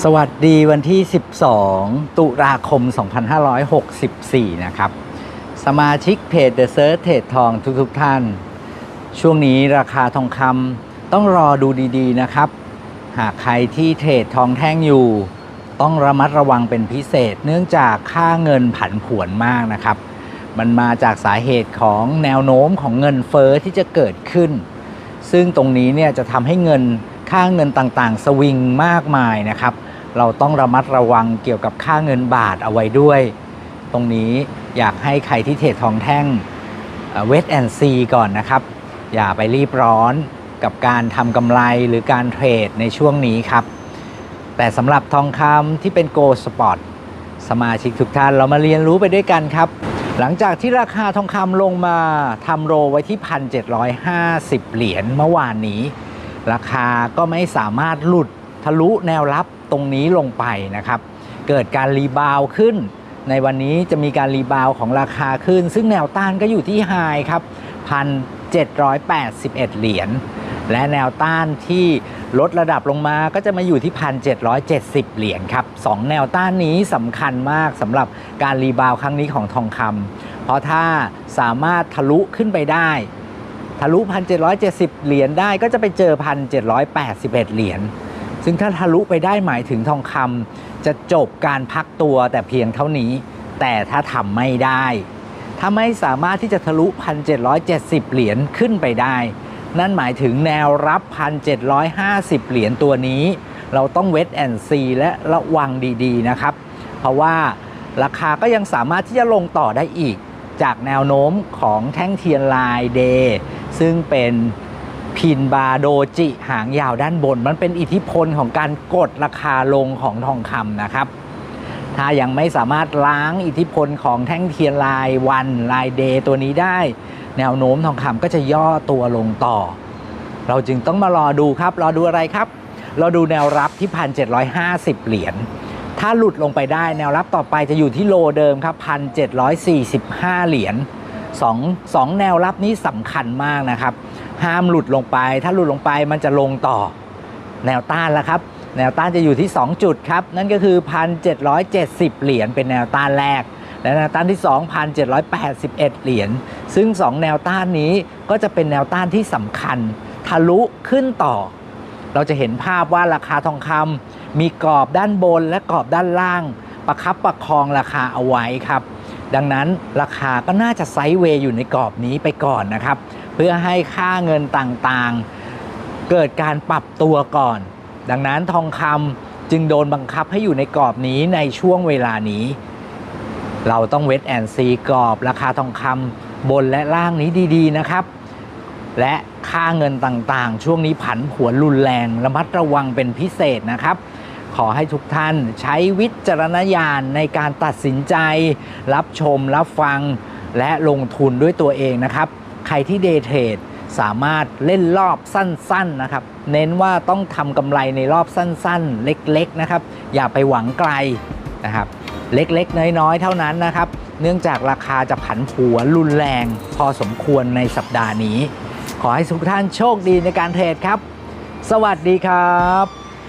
สวัสดีวันที่ 12 ตุลาคม 2564 นะครับ สมาชิกเพจ The Search เทรดทองทุกๆทท่าน ช่วงนี้ราคาทองคำต้องรอดูดีๆนะครับ หากใครที่เทรดทองแท่งอยู่ ต้องระมัดระวังเป็นพิเศษ เนื่องจากค่าเงินผันผวนมากนะครับ มันมาจากสาเหตุของแนวโน้มของเงินเฟอ้อที่จะเกิดขึ้น ซึ่งตรงนี้เนี่ยจะทำให้เงิน ค่าเงินต่างๆ สวิงมากมายนะครับ เราต้องระมัดระวังเกี่ยวกับค่าเงินบาทเอาไว้ด้วย ตรงนี้อยากให้ใครที่เทรดทองแท่งเวทแอนซีก่อนนะครับ อย่าไปรีบร้อนกับการทำกำไรหรือการเทรดในช่วงนี้ครับ แต่สำหรับทองคำที่เป็นโกลสปอร์ตสมาชิกทุกท่านเรามาเรียนรู้ไปด้วยกันครับ หลังจากที่ราคาทองคำลงมาทำโรไว้ที่ 1,750 เหรียญเมื่อวานนี้ ราคาก็ไม่สามารถหลุดทะลุแนวรับตรงนี้ลงไปนะครับ เกิดการรีบาวขึ้น ในวันนี้จะมีการรีบาวของราคาขึ้น ซึ่งแนวต้านก็อยู่ที่ไฮครับ1,781 เหรียญและแนวต้านที่ลดระดับลงมาก็จะมาอยู่ที่ 1,770 เหรียญครับสองแนวต้านนี้สำคัญมากสำหรับการรีบาวครั้งนี้ของทองคำเพราะถ้าสามารถทะลุขึ้นไปได้ ทะลุ 1,770 เหรียญได้ก็จะไปเจอ 1,781 เหรียญซึ่งถ้าทะลุไปได้หมายถึงทองคำจะจบการพักตัวแต่เพียงเท่านี้ แต่ถ้าทำไม่ได้ ถ้าไม่สามารถที่จะทะลุ 1,770 เหรียญขึ้นไปได้ นั่นหมายถึงแนวรับ 1,750 เหรียญตัวนี้ เราต้องเวทแอนซีและระวังดีๆนะครับ เพราะว่าราคาก็ยังสามารถที่จะลงต่อได้อีก จากแนวโน้มของแท่งเทียนลายเดย์ ซึ่งเป็นพินบาโดจิหางยาวด้านบน มันเป็นอิทธิพลของการกดราคาลงของทองคำนะครับ ถ้ายังไม่สามารถล้างอิทธิพลของแท่งเทียนลายวันลายเดย์ตัวนี้ได้ แนวโน้มทองคำก็จะย่อตัวลงต่อ เราจึงต้องมารอดูครับ รอดูอะไรครับ เราดูแนวรับที่ 1,750 เหรียญถ้าหลุดลงไปได้แนวรับต่อไปจะอยู่ที่โลเดิมครับ 1,745 เหรียญ สองสองแนวรับนี้สำคัญมากนะครับ ห้ามหลุดลงไป ถ้าหลุดลงไปมันจะลงต่อแนวต้านแล้วครับ แนวต้านจะอยู่ที่ 2 จุดครับ นั่นก็คือ 1,770 เหรียญเป็นแนวต้านแรก และแนวต้านที่ 2,781 เหรียญ ซึ่ง 2 แนวต้านนี้ก็จะเป็นแนวต้านที่สำคัญ ทะลุขึ้นต่อ เราจะเห็นภาพว่าราคาทองคำมีกรอบด้านบนและกรอบด้านล่าง ประคับประคองราคาเอาไว้ครับ ดังนั้นราคาก็น่าจะไซด์เวย์อยู่ในกรอบนี้ไปก่อนนะครับ เพื่อให้ค่าเงินต่างๆ เกิดการปรับตัวก่อน ดังนั้นทองคำจึงโดนบังคับให้อยู่ในกรอบนี้ในช่วงเวลานี้ เราต้องเวทแอนซีกรอบราคาทองคำบนและล่างนี้ดีๆนะครับ และค่าเงินต่างๆ ช่วงนี้ผันผวนรุนแรงระมัดระวังเป็นพิเศษนะครับ ขอให้ทุกท่านใช้วิจารณญาณในการตัดสินใจ รับชม รับฟัง และลงทุนด้วยตัวเองนะครับ ใครที่เดย์เทรดสามารถเล่นรอบสั้นๆนะครับ เน้นว่าต้องทำกำไรในรอบสั้นๆ เล็กๆนะครับ อย่าไปหวังไกลนะครับ เล็กๆ น้อยๆ เท่านั้นนะครับ เนื่องจากราคาจะผันผวนรุนแรง พอสมควรในสัปดาห์นี้ ขอให้ทุกท่านโชคดีในการเทรดครับ สวัสดีครับ